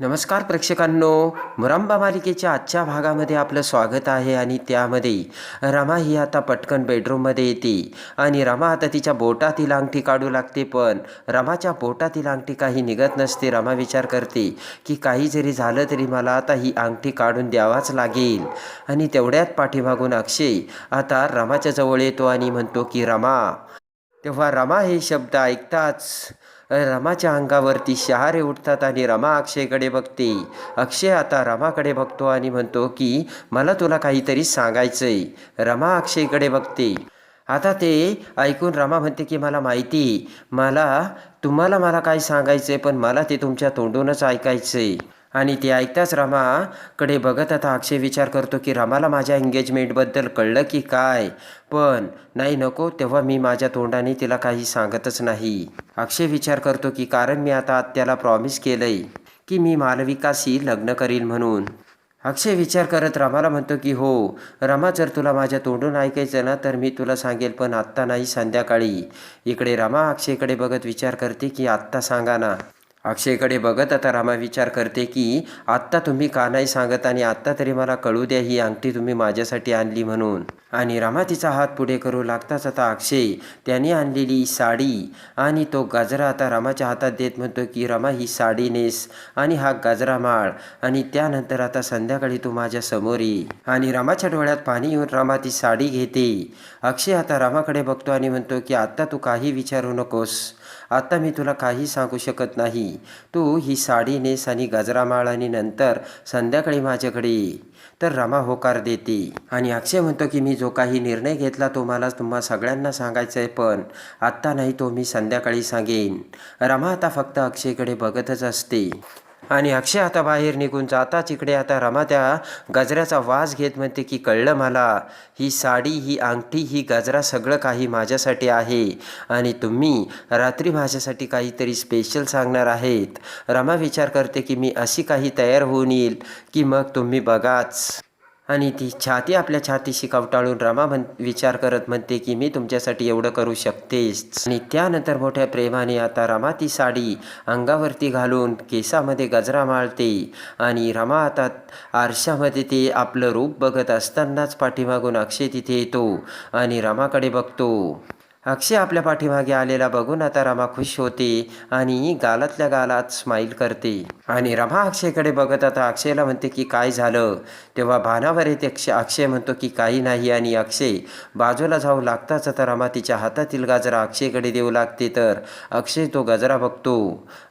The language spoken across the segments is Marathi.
नमस्कार प्रेक्षकांनो. मुरांबा मालिकेच्या आजच्या भागामध्ये आपलं स्वागत आहे आणि त्यामध्ये रमा ही आता पटकन बेडरूममध्ये येते. आणि रमा आता तिच्या बोटातील अंगठी काढू लागते पण रमाच्या बोटातील अंगठी काही निघत नसते. रमा विचार करते की काही जरी झालं तरी मला आता ही अंगठी काढून द्यावाच लागेल. आणि तेवढ्यात पाठीमागून अक्षय आता रमाच्या जवळ येतो आणि म्हणतो की रमा. तेव्हा रमा हे शब्द ऐकताच रमाच्या अंगावरती शहारे उठतात आणि रमा अक्षयकडे बघते. अक्षय आता रमाकडे बघतो आणि म्हणतो की मला तुला काहीतरी सांगायचंय. रमा अक्षयकडे बघते. आता ते ऐकून रमा म्हणते की मला माहिती मला तुम्हाला मला काय सांगायचं आहे पण मला ते तुमच्या तोंडूनच ऐकायचं आहे आणि ते ऐकताच रमाकडे बघत आता अक्षय विचार करतो की रमाला माझ्या एंगेजमेंटबद्दल कळलं की काय? पण नाही नको. तेव्हा मी माझ्या तोंडाने तिला काही सांगतच नाही. अक्षय विचार करतो की कारण मी आता त्याला प्रॉमिस केलंय की मी मालविकाशी लग्न करील म्हणून. अक्षय विचार करत रमाला म्हणतो की हो रमा जर तुला माझ्या तोंडून ऐकायचं ना तर मी तुला सांगेल पण आत्ता नाही संध्याकाळी. इकडे रमा अक्षयकडे बघत विचार करते की आत्ता सांगा ना. अक्षयकडे बघत आता रामा विचार करते की आत्ता तुम्ही का नाही सांगत आणि आत्ता तरी मला कळू द्या ही अंगठी तुम्ही माझ्यासाठी आणली म्हणून. आणि रामा तिचा हात पुढे करू लागताच आता अक्षय त्याने आणलेली साडी आणि तो गजरा आता रामाच्या हातात देत म्हणतो की रमा ही साडी नेस आणि हा गजरा माळ आणि त्यानंतर आता संध्याकाळी तू माझ्यासमोर ये. आणि रामाच्या डोळ्यात पाणी येऊन रामा ती साडी घेते. अक्षय आता रामाकडे बघतो आणि म्हणतो की आत्ता तू काही विचारू नकोस. आत्ता मी तुला काही सांगू शकत नाही. तू ही साडी नेस आणि गजरामाळ आणि नंतर संध्याकाळी माझ्याकडे ये. तर रमा होकार देते. आणि अक्षय म्हणतो की मी जो काही निर्णय घेतला तो मला तुम्हा सगळ्यांना सांगायचा आहे पण आत्ता नाही तो मी संध्याकाळी सांगेन. रमा आता फक्त अक्षयकडे बघतच असते. आणि अक्षय आता बाहेर निघून जाताच इकडे आता रमा त्या गजऱ्याचा वास घेत म्हणते की कळलं मला ही साडी ही अंगठी ही गजरा सगळं काही माझ्यासाठी आहे आणि तुम्ही रात्री माझ्यासाठी काहीतरी स्पेशल सांगणार आहेत. रमा विचार करते की मी अशी काही तयार होऊन येईल की मग तुम्ही बघाच. आणि ती छाती आपल्या छातीशी कवटाळून रमा म्हण विचार करत म्हणते की मी तुमच्यासाठी एवढं करू शकतेच. आणि त्यानंतर मोठ्या प्रेमाने आता रमा ती साडी अंगावरती घालून केसामध्ये गजरा माळते. आणि रमा आता आरशामध्ये ते आपलं रूप बघत असतानाच पाठीमागून अक्षय तिथे येतो आणि रमाकडे बघतो. अक्षय आपल्या पाठीमागे आलेला बघून आता रमा खुश होते आणि गालातल्या गालात स्माईल करते. आणि रमा अक्षयकडे बघत आता अक्षयला म्हणते की काय झालं? तेव्हा भानावर येते अक्षय अक्षय म्हणतो की काही नाही आणि अक्षय बाजूला जाऊ लागताच आता रमा तिच्या हातातील गाजरा अक्षयकडे देऊ लागते तर अक्षय तो गजरा बघतो.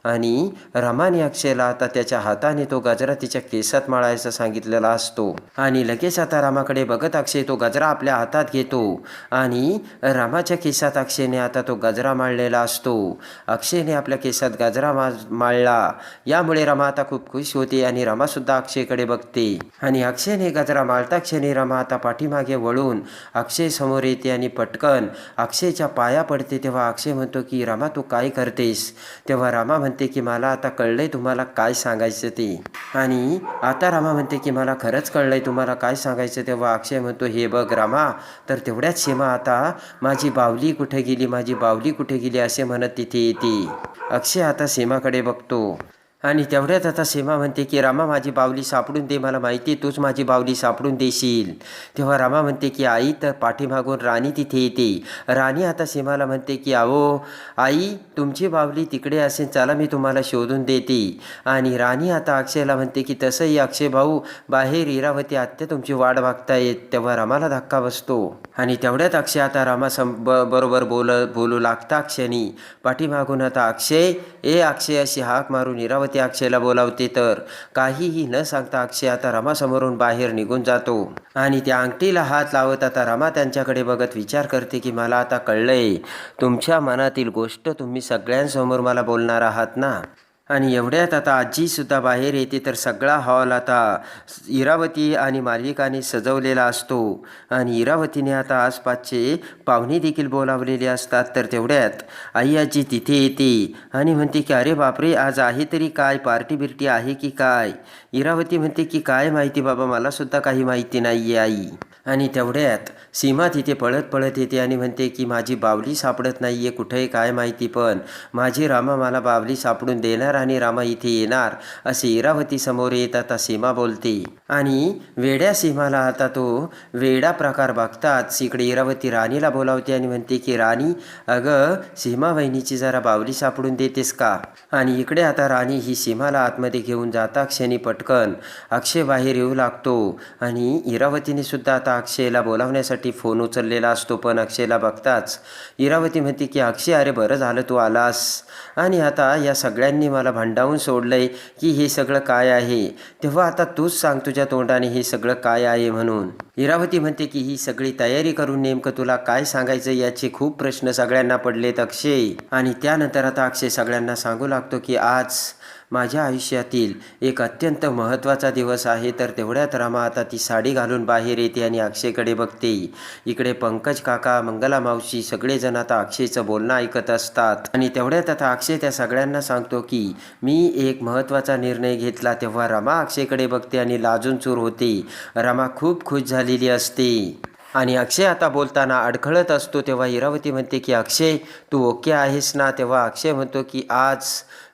आणि रमाने अक्षयला आता त्याच्या हाताने तो गजरा तिच्या केसात माळायचा सांगितलेला असतो. आणि लगेच आता रामाकडे बघत अक्षय तो गजरा आपल्या हातात घेतो. आणि रामाच्या केसात अक्षयने आता तो गजरा माळलेला असतो. अक्षयने आपल्या केसात गजरा माळला यामुळे रमा आता खूप खुश होते आणि रमासुद्धा अक्षयकडे बघते. आणि अक्षयने गजरा माळता क्षणी रमा आता पाठीमागे वळून अक्षय समोर येते आणि पटकन अक्षयच्या पाया पडते तेव्हा अक्षय म्हणतो की रमा तू काय करतेस? तेव्हा रमा म्हणते की मला आता कळलंय तुम्हाला काय सांगायचं ते. आणि आता रमा म्हणते की मला खरंच कळलंय तुम्हाला काय सांगायचं? तेव्हा अक्षय म्हणतो हे बघ रमा तर तेवढ्याच सीमा आता माझी बावली कुठे गेली माझी बावली कुठे गेली असे म्हणत तिथे येते. अक्षय आता सीमाकडे बघतो. आणि तेवढ्यात आता सीमा म्हणते की रामा माझी बावली सापडून दे मला माहिती तूच माझी बावली सापडून देशील. तेव्हा रामा म्हणते की आई तर पाठीमागून राणी तिथे येते. राणी आता सीमाला म्हणते की अहो आई तुमची बावली तिकडे असेल चला मी तुम्हाला शोधून देते. आणि राणी आता अक्षयला म्हणते की तसंही अक्षय भाऊ बाहेर इरावती आत्या तुमची वाट बघतायत. तेव्हा रामाला धक्का बसतो. आणि तेवढ्यात अक्षय आता रामासम ब बरोबर बोल बोलू लागता क्षणी पाठीमागून आता अक्षय ए अक्षय अशी हाक मारून इरावती अक्षयला बोलावते तर. काहीही न सांगता अक्षय आता रमासमोरून बाहेर निघून जातो. आणि त्या अंगठीला हात लावत आता रमा त्यांच्याकडे बघत विचार करते की मला आता कळलंय. तुमच्या मनातील गोष्ट तुम्ही सगळ्यांसमोर मला बोलणार आहात ना? आणि एवढ्यात आता आजीसुद्धा बाहेर येते तर सगळा हॉल आता इरावती आणि मालविकाने सजवलेला असतो. आणि इरावतीने आता आसपासचे पाहुणे देखील बोलावलेले असतात तर तेवढ्यात आई आजी तिथे येते आणि म्हणते की अरे बापरे आज आहे तरी काय? पार्टी बिर्टी आहे की काय? इरावती म्हणते की काय माहिती बाबा मलासुद्धा काही माहिती नाही आहे आई. आणि तेवढ्यात सीमा तिथे पळत पळत येते आणि म्हणते की माझी बावली सापडत नाही आहे कुठंही काय माहिती पण. माझी रामा मला बावली सापडून देणार आणि रामा इथे येणार. असे इरावती समोर येत आता सीमा बोलते. आणि वेड्या सीमाला आता तो वेडा प्रकार बघताच इकडे इरावती राणीला बोलावते आणि म्हणते की राणी अगं सीमा वहिनीची जरा बावली सापडून देतेस का? आणि इकडे आता राणी ही सीमाला आतमध्ये घेऊन जाता क्षणी पटकन अक्षय बाहेर येऊ लागतो. आणि इरावतीने सुद्धा आता अक्षयला बोलावण्यासाठी फोन उचललेला असतो पण अक्षयला बघताच इरावती म्हणते की अक्षय अरे बरं झालं तू आलास. आणि आता या सगळ्यांनी मला भांडावून सोडलंय की हे सगळं काय आहे? तेव्हा आता तूच सांग तुझ्या तोंडाने हे सगळं काय आहे म्हणून? इरावती म्हणते की ही सगळी तयारी करून नेमकं तुला काय सांगायचं याचे खूप प्रश्न सगळ्यांना पडलेत अक्षय. आणि त्यानंतर आता अक्षय सगळ्यांना सांगू लागतो की आज माझ्या आयुष्यातील एक अत्यंत महत्त्वाचा दिवस आहे तर तेवढ्यात रमा आता ती साडी घालून बाहेर येते आणि अक्षयकडे बघते. इकडे पंकज काका मंगला मावशी सगळेजण आता अक्षयचं बोलणं ऐकत असतात. आणि तेवढ्यात आता अक्षय त्या सगळ्यांना सांगतो की मी एक महत्त्वाचा निर्णय घेतला तेव्हा रमा अक्षयकडे बघते आणि लाजून चूर होते. रमा खूप खुश झालेली असते. आणि अक्षय आता बोलताना अडखळत असतो तेव्हा इरावती म्हणते की अक्षय तू ओके आहेस ना? तेव्हा अक्षय म्हणतो की आज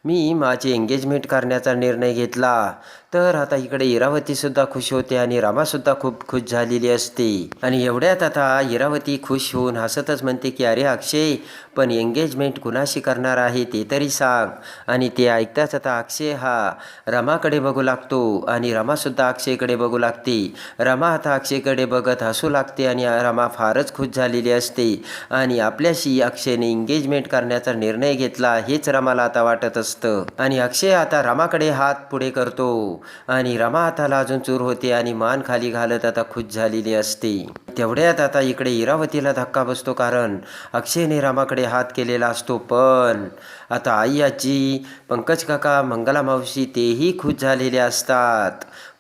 मी माझी एंगेजमेंट करण्याचा निर्णय घेतला. तर आता इकडे इरावतीसुद्धा खुश होते आणि रामासुद्धा खूप खुश झालेली असते. आणि एवढ्यात आता इरावती खुश होऊन हसतच म्हणते की अरे अक्षय पण एंगेजमेंट कुणाशी करणार आहे ते तरी सांग. आणि ते ऐकताच आता अक्षय हा रमाकडे बघू लागतो आणि रमासुद्धा अक्षयकडे बघू लागते. रमा आता अक्षयकडे बघत हसू लागते आणि रमा फारच खुश झालेली असते. आणि आपल्याशी अक्षयने एंगेजमेंट करण्याचा निर्णय घेतला हेच रमाला आता वाटत असतं आणि अक्षय आता रमाकडे हात पुढे करतो. आणि रमा हाताला अजून चूर होते आणि मान खाली घालत आता खुश झालेली असते. तेवढ्यात आता इकडे इरावतीला धक्का बसतो कारण अक्षयने रामाकडे हात केलेला असतो. पण आता आई आजी पंकज काका मंगला मावशी तेही खुश झालेले असतात.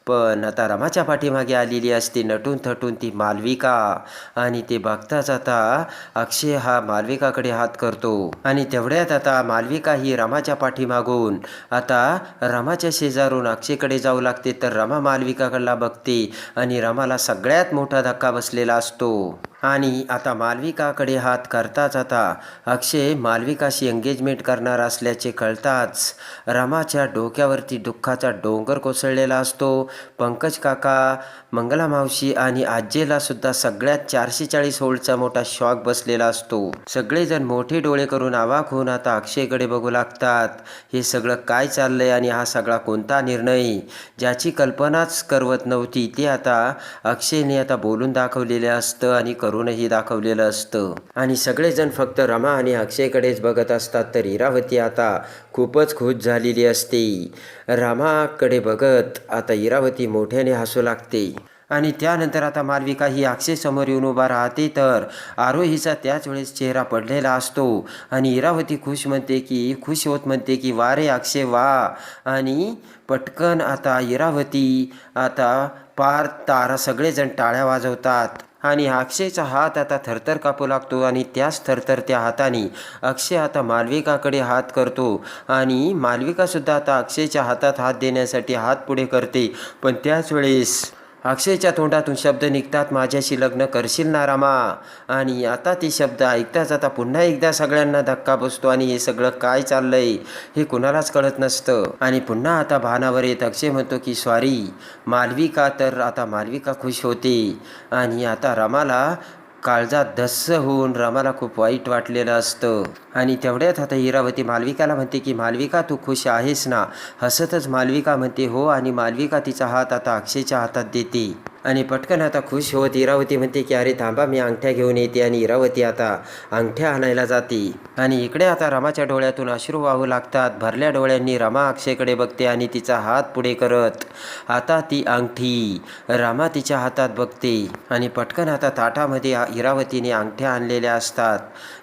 पण आता रमाच्या पाठीमागे आलेली असते नटून थटून ती मालविका. आणि ते बघताच आता अक्षय हा मालविकाकडे हात करतो. आणि तेवढ्यात आता मालविका ही रमाच्या पाठीमागून. आता रमाच्या शेजारून अक्षयकडे जाऊ लागते तर रमा मालविकाकडला बघते. आणि रमाला सगळ्यात मोठा धक्का बसलेला असतो. आणि आता मालविकाकडे हात करताच आता. अक्षय मालविकाशी एंगेजमेंट करणार असल्याचे कळताच रमाच्या डोक्यावरती दुःखाचा डोंगर कोसळलेला असतो. पंकज काका मंगला मावशी आणि आज्जेला सुद्धा सगळ्यात चारशे चाळीस होल्डचा मोठा शॉक बसलेला असतो. सगळेजण मोठे डोळे करून आवाक होऊन आता अक्षयकडे बघू लागतात. हे सगळं काय चाललंय आणि हा सगळा कोणता निर्णय? ज्याची कल्पनाच करवत नव्हती. ते आता अक्षयने आता बोलून दाखवलेलं असतं आणि करूनही दाखवलेलं असतं. आणि सगळेजण फक्त रमा आणि अक्षयकडेच बघत असतात तर इरावती आता खूपच खुश झालेली असते. रमाकडे बघत आता इरावती मोठ्याने हसू लागते. आणि त्यानंतर आता मालविका ही अक्षयसमोर येऊन उभा राहते तर आरोहीचा त्याच वेळेस चेहरा पडलेला असतो. आणि इरावती खुश म्हणते की खुश होत म्हणते की वा रे अक्षय वा. आणि पटकन आता इरावती आता पार तारा सगळेजण टाळ्या वाजवतात. आणि अक्षयचा हात आता थरथर कापू लागतो आणि त्याच थरथरत्या हाताने अक्षय आता मालविकाकडे हात करतो. आणि मालविकासुद्धा आता अक्षयच्या हातात हात देण्यासाठी हात पुढे करते. पण त्याच वेळेस अक्षयच्या तोंडातून शब्द निघतात माझ्याशी लग्न करशील ना रामा? आणि आता ती शब्द ऐकताच आता पुन्हा एकदा सगळ्यांना धक्का बसतो आणि हे सगळं काय चाललंय हे कुणालाच कळत नसतं. आणि पुन्हा आता भानावर येत अक्षय म्हणतो की सॉरी मालविका तर आता मालविका खुश होते. आणि आता रमाला काळजात धस्स होऊन रामाला खूप वाईट वाटलेलं असतं. आणि तेवढ्यात आता इरावती मालविकाला म्हणते की मालविका तू खुश आहेस ना? हसतच मालविका म्हणते हो आणि मालविका तिचा हात आता अक्षयच्या हातात देते. आणि पटकन आता खुश होत इरावती म्हणते की अरे थांबा मी अंगठ्या घेऊन येते आणि इरावती आता अंगठ्या आणायला जाते. आणि इकडे आता रमाच्या डोळ्यातून अश्रू वाहू लागतात. भरल्या डोळ्यांनी रमा अक्षयकडे बघते आणि तिचा हात पुढे करत आता ती अंगठी. रमा तिच्या हातात बघते आणि पटकन आता ताटामध्ये इरावतीने अंगठ्या आणलेल्या असतात.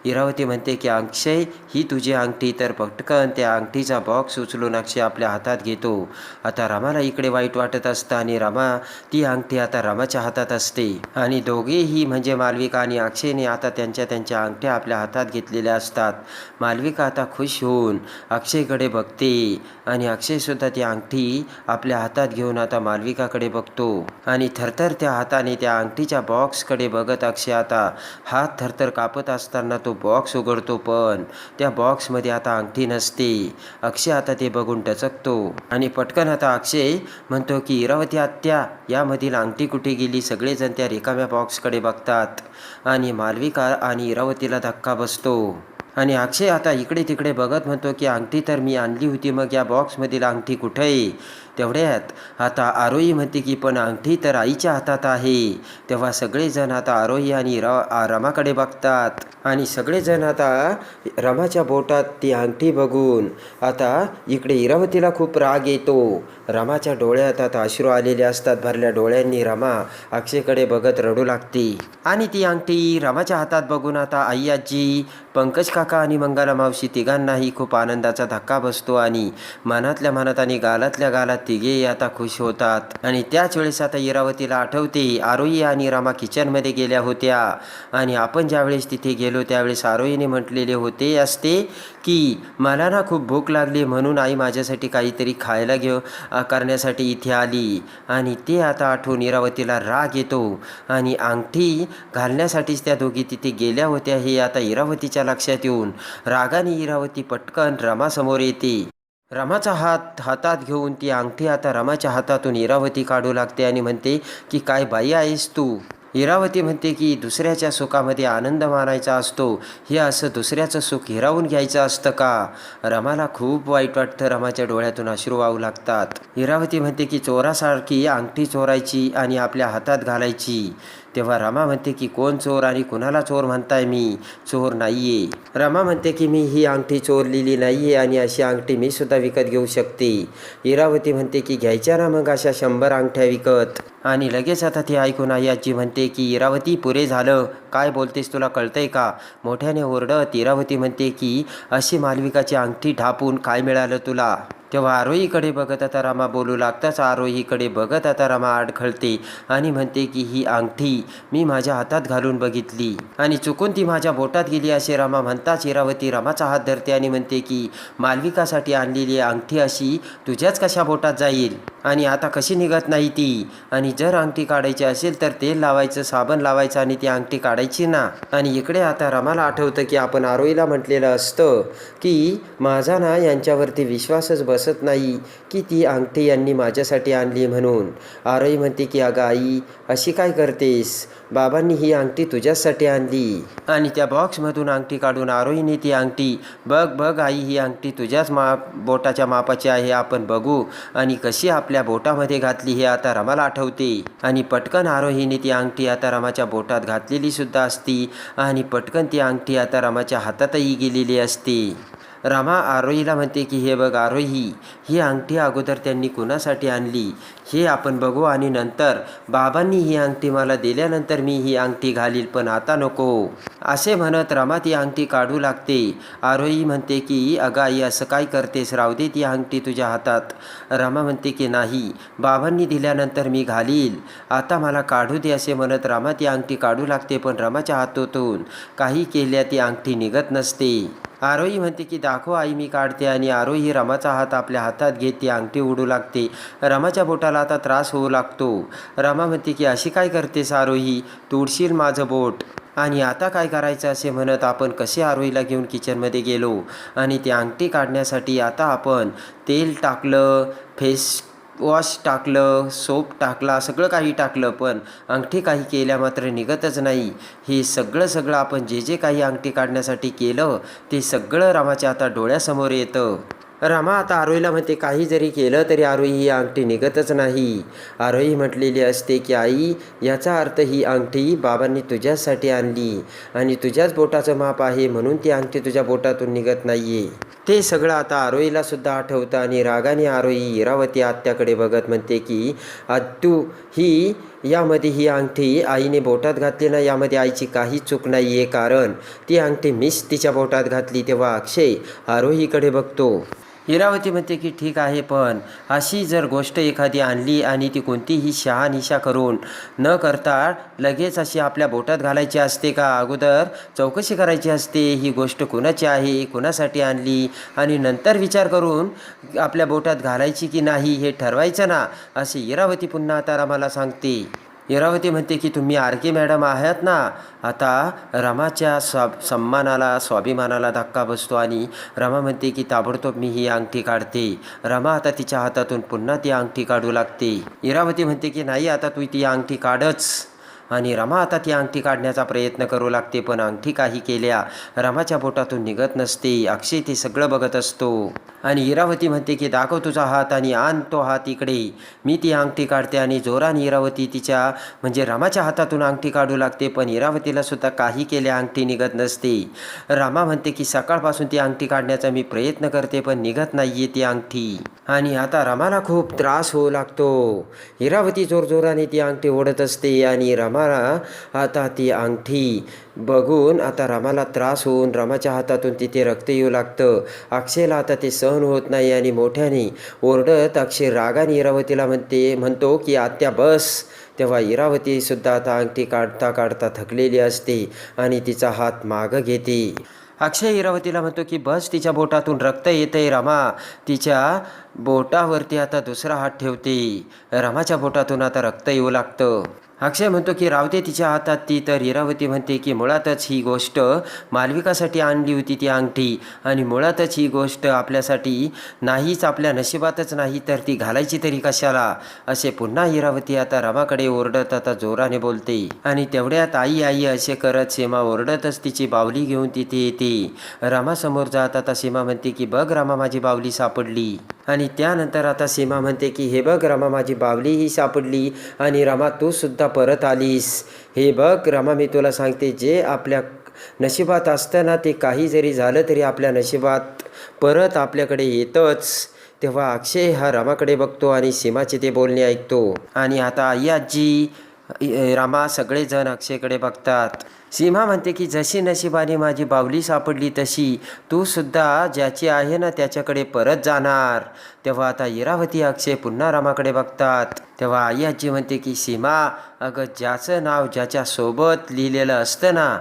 इरावती म्हणते की अक्षय ही तुझी अंगठी. तर पटकन त्या अंगठीचा बॉक्स उचलून अक्षय आपल्या हातात घेतो. आता रमाला इकडे वाईट वाटत असतं आणि रमा ती अंगठी आता आता रमाच्या हातात असते. आणि दोघेही म्हणजे मालविका आणि अक्षयने आता त्यांच्या त्यांच्या अंगठ्या आपल्या हातात घेतलेल्या असतात. मालविका आता खुश होऊन अक्षयकडे बघते. आणि अक्षयसुद्धा ती अंगठी आपल्या हातात घेऊन आता मालविकाकडे बघतो. आणि थरथर त्या हाताने त्या अंगठीच्या बॉक्सकडे बघत अक्षय आता हात थरथर कापत असताना तो बॉक्स उघडतो पण त्या बॉक्समध्ये आता अंगठी नसते. अक्षय आता ते बघून टचकतो. आणि पटकन आता अक्षय म्हणतो की इरावती आत्या यामधील अंगठी कुठे गेली सगळेजण त्या रिकाम्या बॉक्सकडे बघतात. आणि मालविका आणि इरावतीला धक्का बसतो. आणि अक्षय आता इकडे तिकडे बघत म्हणतो की अंगठी तर मी आणली होती मग या बॉक्समधील अंगठी कुठे आहे? तेवढ्यात आता आरोही म्हणते की पण अंगठी तर आईच्या हातात आहे. तेव्हा सगळेजण आता आरोही आणि र रमाकडे बघतात. आणि सगळेजण आता रमाच्या बोटात ती अंगठी बघून आता इकडे इरावतीला खूप राग येतो. रमाच्या डोळ्यात आता अश्रू आलेले असतात. भरल्या डोळ्यांनी रमा अक्षयकडे बघत रडू लागते. आणि ती अंगठी रमाच्या हातात बघून आता आई आजी पंकज काका आणि मंगला मावशी तिघांनाही खूप आनंदाचा धक्का बसतो आणि मनातल्या मनात आणि गालातल्या गालात तिघेही आता खुश होतात. आणि त्याच वेळेस आता इरावतीला आठवते आरोही आणि रामा किचनमध्ये गेल्या होत्या. आणि आपण ज्यावेळेस तिथे गेलो त्यावेळेस आरोहीने म्हटलेले होते असते की मला ना खूप भूक लागली म्हणून आई माझ्यासाठी काहीतरी खायला घेऊ करण्यासाठी इथे आली. आणि ते आता आठवून इरावतीला राग येतो. आणि अंगठी घालण्यासाठीच त्या दोघी तिथे गेल्या होत्या हे आता इरावतीच्या लक्षात येऊन रागाने इरावती पटकन रमासमोर येते. रमाचा हात हातात घेऊन ती अंगठी आता रमाच्या हातातून इरावती काढू लागते आणि म्हणते की काय बाई आहेस तू? इरावती म्हणते की दुसऱ्याच्या सुखामध्ये आनंद मानायचा असतो. हे असं दुसऱ्याचं सुख हिरावून घ्यायचं असतं का? रमाला खूप वाईट वाटतं. रमाच्या डोळ्यातून अश्रू वाहू लागतात. इरावती म्हणते की चोरासारखी अंगठी चोरायची आणि आपल्या हातात घालायची. तेव्हा रमा म्हणते की कोण चोर आणि कुणाला चोर म्हणताय मी? चोर नाहीये. रमा म्हणते की मी ही अंगठी चोरलेली नाहीये आणि अशी अंगठी मी सुद्धा विकत घेऊ शकते. इरावती म्हणते की घ्यायच्या ना मग अशा शंभर अंगठ्या विकत. आणि लगेच आता ती ऐकून आई आजी म्हणते की इरावती पुरे झालं. काय बोलतेस तुला कळतंय का? मोठ्याने ओरडत इरावती म्हणते की अशी मालविकाची अंगठी ढापून काय मिळालं तुला? तेव्हा आरोहीकडे बघत आता रमा बोलू लागताच आरोहीकडे बघत आता रमा अडखळते आणि म्हणते की ही अंगठी मी माझ्या हातात घालून बघितली. आणि चुकून ती माझ्या बोटात गेली असे रमा म्हणताच इरावती रमाचा हात धरते आणि म्हणते की मालविकासाठी आणलेली अंगठी अशी तुझ्याच कशा बोटात जाईल? आणि आता कशी निघत नाही ती? आणि जर अंगठी काढायची असेल तर तेल लावायचं साबण लावायचं आणि ती अंगठी काढायची ना? आणि इकडे आता रमाला आठवतं की आपण आरोहीला म्हटलेलं असतं की माझा ना यांच्यावरती विश्वासच बसत नाही. की ती अंगठी यांनी माझ्यासाठी आणली म्हणून. आरई म्हणते की अगं आई अशी काय करतेस? बाबांनी ही अंगठी तुझ्यासाठी आणली. आणि त्या बॉक्समधून अंगठी काढून आरोहीने ती अंगठी बघ बघ आई ही अंगठी तुझ्याच मा बोटाच्या मापाची आहे आपण बघू. आणि कशी आपल्या बोटामध्ये घातली हे आता रमाला आठवते. आणि पटकन आरोहीने ती अंगठी आता रमाच्या बोटात घातलेली सुद्धा असती. आणि पटकन ती अंगठी आता रमाच्या हातातही गेलेली असते. रामा आरोहीला म्हणते की हे बघ आरोही ही अंगठी अगोदर त्यांनी कुणासाठी आणली? हे आपण बघू आणि नंतर बाबांनी ही अंगठी मला दिल्यानंतर मी ही अंगठी घालील पण आता नको. असे म्हणत रामा ती अंगठी काढू लागते. आरोही म्हणते की अगं आई असं काय करतेस? राहू दे ती अंगठी तुझ्या हातात. रामा म्हणते की नाही बाबांनी दिल्यानंतर मी घालील. आता मला काढू दे असे म्हणत रामा ती अंगठी काढू लागते पण रामाच्या हातातून काही केल्या ती अंगठी निघत नसते. आरोही म्हणते की दाखव आई मी काढते आणि आरोही रमाचा हात आपल्या हातात घेत ती अंगठी उडू लागते. रमाच्या बोटाला आता त्रास होऊ लागतो. रमा म्हणते की अशी काय करतेस आरोही? तोडशील माझं बोट. आणि आता काय करायचं? असे म्हणत आपण कसे आरोहीला घेऊन किचनमध्ये गेलो. आणि ती अंगठी काढण्यासाठी आता आपण तेल टाकलं फेस वॉश टाकलं सोप टाकला सगळं काही टाकलं पण अंगठी काही केल्या मात्र निघतच नाही. हे सगळं सगळं आपण जे जे काही अंगठी काढण्यासाठी केलं ते सगळं रामाच्या आता डोळ्यासमोर येतं. रामा आता आरोहीला म्हणते काही जरी केलं तरी आरोही ही अंगठी निघतच नाही. आरोही म्हटलेली असते की आई याचा अर्थ ही अंगठी बाबांनी तुझ्यासाठी आणली आणि तुझ्याच बोटाचं माप आहे म्हणून ती अंगठी तुझ्या बोटातून निघत नाहीये. ते सगळं आता आरोहीला सुद्धा आठवतं आणि रागाने आरोही इरावती आत्याकडे बघत म्हणते की आत्तू ही यामध्ये ही अंगठी आईने बोटात घातली ना यामध्ये आईची काही चूक नाही आहे कारण ती अंगठी मीच तिच्या बोटात घातली तेव्हा अक्षय आरोहीकडे बघतो. इरावती म्हणते की ठीक आहे पण अशी जर गोष्ट एखादी आणली आणि ती कोणतीही शहानिशा करून न करता लगेच अशी आपल्या बोटात घालायची असते का? अगोदर चौकशी करायची असते. ही गोष्ट कुणाची आहे? कुणासाठी आणली? आणि नंतर विचार करून आपल्या बोटात घालायची की नाही हे ठरवायचं ना? असे इरावती पुन्हा आता आम्हाला सांगते. इरावती म्हणते की तुम्ही आर के मॅडम आहात ना आता रमाच्या स्वा सन्मानाला स्वाभिमानाला धक्का बसतो आणि रमा म्हणते की ताबडतोब मी ही अंगठी काढते. रमा आता तिच्या हातातून पुन्हा ती अंगठी काढू लागते. इरावती म्हणते की नाही आता तू ती अंगठी काढच. आणि रमा आता ती अंगठी काढण्याचा प्रयत्न करू लागते पण अंगठी काही केल्या रमाच्या बोटातून निघत नसते. अक्षय ते सगळं बघत असतो. आणि इरावती म्हणते की दाखव तुझा हात आणि आण तो हात इकडे. मी ती अंगठी काढते आणि जोराने इरावती तिच्या म्हणजे रमाच्या हातातून अंगठी काढू लागते पण इरावतीला सुद्धा काही केल्या अंगठी निघत नसते. रामा म्हणते की सकाळपासून ती अंगठी काढण्याचा मी प्रयत्न करते पण निघत नाहीये ती अंगठी. आणि आता रमाला खूप त्रास होऊ लागतो. इरावती जोरजोराने ती अंगठी ओढत असते आणि रमाला आता ती अंगठी बघून आता रमाला त्रास होऊन रमाच्या हातातून तिथे रक्त येऊ लागतं. अक्षयला आता ते सहन होत नाही आणि मोठ्याने ओरडत अक्षय रागाने इरावतीला म्हणते म्हणतो की आत्या बस. तेव्हा इरावतीसुद्धा आता अंगठी काढता काढता थकलेली असते आणि तिचा हात मागं घेते. अक्षय इरावतीला म्हणतो की बस तिच्या बोटातून रक्त येतंय रमा. तिच्या बोटावरती आता दुसरा हात ठेवते. रमाच्या बोटातून आता रक्त येऊ लागतं. अक्षय म्हणतो की रावते तिच्या हातात ती तर इरावती म्हणते की मुळातच ही गोष्ट मालविकासाठी आणली होती ती अंगठी. आणि मुळातच ही गोष्ट आपल्यासाठी नाहीच आपल्या नशिबातच नाही तर ती घालायची तरी कशाला? असे पुन्हा इरावती आता रमाकडे ओरडत आता जोराने बोलते. आणि तेवढ्यात आई आई असे करत सीमा ओरडतच तिची बावली घेऊन तिथे येते. रमासमोर जात आता सीमा म्हणते की बघ रामा माझी बावली सापडली. आणि त्यानंतर आता सीमा म्हणते की हे बघ रमा माझी बावलीही सापडली आणि रमा तू सुद्धा परत आलीस. हे बघ रमा मी तुला सांगते जे आपल्या नशिबात असताना ते काही जरी झालं तरी आपल्या नशिबात परत आपल्याकडे येतच. तेव्हा अक्षय हा रमाकडे बघतो आणि सीमाचे ते बोलणे ऐकतो. आणि आता आई आजी रामा सगळेजण अक्षयकडे बघतात. सीमा म्हणते की जशी नशिबाने माझी बावली सापडली तशी तू सुद्धा ज्याची आहे ना त्याच्याकडे परत जाणार. तेव्हा आता इरावती अक्षय पुन्हा रामाकडे बघतात. तेव्हा आई आजी म्हणते की सीमा अगं ज्याचं नाव ज्याच्या सोबत लिहिलेलं असतं ना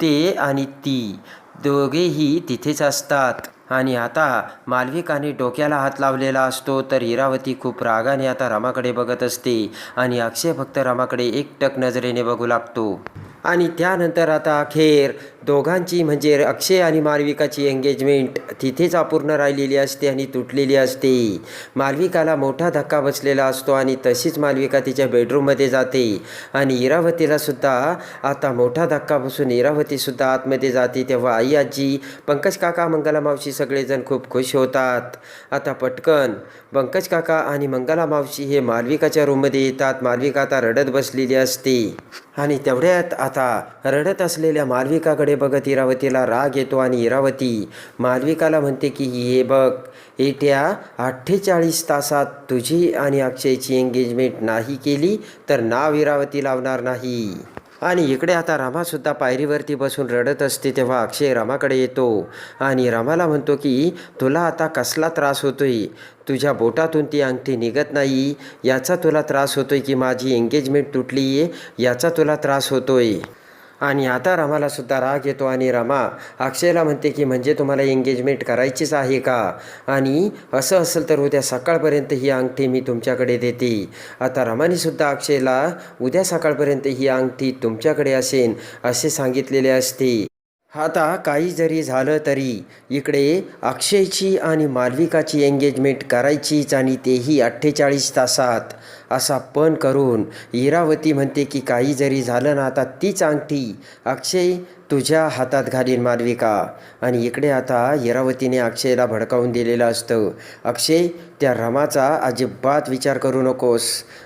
ते आणि ती दोघेही तिथेच असतात. आणि आता मालविकाने डोक्याला हात लावलेला असतो तर इरावती खूप रागाने आता रमाकडे बघत असते आणि अक्षय फक्त रामाकडे एकटक नजरेने बघू लागतो. आणि त्यानंतर आता अखेर दोघांची म्हणजे अक्षय आणि मालविकाची एंगेजमेंट तिथेच अपूर्ण राहिलेली असते आणि तुटलेली असते. मालविकाला मोठा धक्का बसलेला असतो आणि तशीच मालविका तिच्या बेडरूममध्ये जाते. आणि इरावतीला सुद्धा आता मोठा धक्का बसून इरावतीसुद्धा आतमध्ये जाते तेव्हा आई आजी पंकज काका मंगला मावशी सगळेजण खूप खुश होतात. आता पटकन पंकज काका आणि मंगला मावशी हे मालविकाच्या रूममध्ये येतात. मालविका आता रडत बसलेली असते. आणि तेवढ्यात आता रडत असलेल्या मालविकाकडे बघत इरावतीला राग येतो आणि इरावती मालविकाला म्हणते की हे बघ येत्या अठ्ठेचाळीस तासात तुझी आणि अक्षयची एंगेजमेंट नाही केली तर नाव इरावती लावणार नाही. आणि इकडे आता रामासुद्धा पायरीवरती बसून रडत असते तेव्हा अक्षय रामाकडे येतो. आणि रामाला म्हणतो की तुला आता कसला त्रास होतोय? तुझ्या बोटातून ती अंगठी निघत नाही. याचा तुला त्रास होतोय की माझी एंगेजमेंट तुटली आहे याचा तुला त्रास होतोय. आणि आता रमालासुद्धा राग येतो आणि रमा अक्षयला म्हणते की म्हणजे तुम्हाला एंगेजमेंट करायचीच आहे का? आणि असं असेल तर उद्या सकाळपर्यंत ही अंगठी मी तुमच्याकडे देते. आता रमानेसुद्धा अक्षयला उद्या सकाळपर्यंत ही अंगठी तुमच्याकडे असेल असे सांगितलेले असते. आता काही जरी झालं तरी इकडे अक्षयची आणि मालविकाची एंगेजमेंट करायचीच आणि तेही अठ्ठेचाळीस तासात. असा पण करून इरावती म्हणते की काही जरी झालं ना आता तीच अंगठी अक्षय तुझ्या हातात घालीन मालविका. आणि इकडे आता इरावतीने अक्षयला भडकावून दिलेलं असतं. अक्षय त्या रमाचा अजिबात विचार करू नकोस.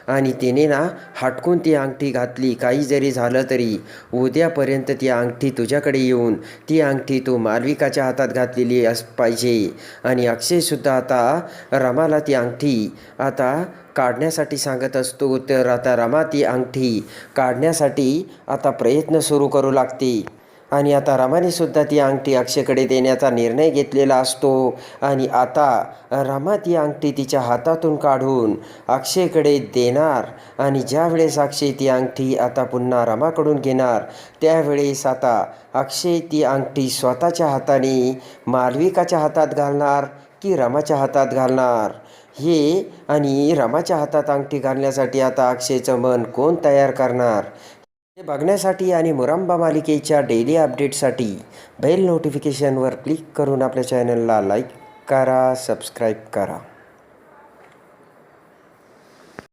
आणि तिने ना हटकून ती अंगठी घातली. काही जरी झालं तरी उद्यापर्यंत ती अंगठी तुझ्याकडे येऊन ती अंगठी तू मालविकाच्या हातात घातलेली अस पाहिजे. आणि अक्षयसुद्धा आता रमाला ती अंगठी आता काढण्यासाठी सांगत असतो तर आता रमा ती अंगठी काढण्यासाठी आता प्रयत्न सुरू करू लागते. आणि आता रमाने सुद्धा ती अंगठी अक्षयकडे देण्याचा निर्णय घेतलेला असतो. आणि आता रमा ती अंगठी तिच्या हातातून काढून अक्षयकडे देणार. आणि ज्यावेळेस अक्षय ती अंगठी आता पुन्हा रमाकडून घेणार त्यावेळेस आता अक्षय ती अंगठी स्वतःच्या हाताने मालविकाच्या हातात घालणार की रमाच्या हातात घालणार? हे आणि रमाच्या हातात अंगठी घालण्यासाठी आता अक्षयचं मन कोण तयार करणार? हे बघण्यासाठी आणि मुरांबा मालिकेच्या डेली अपडेटसाठी बेल नोटिफिकेशनवर क्लिक करून आपल्या चॅनलला लाईक करा सबस्क्राईब करा.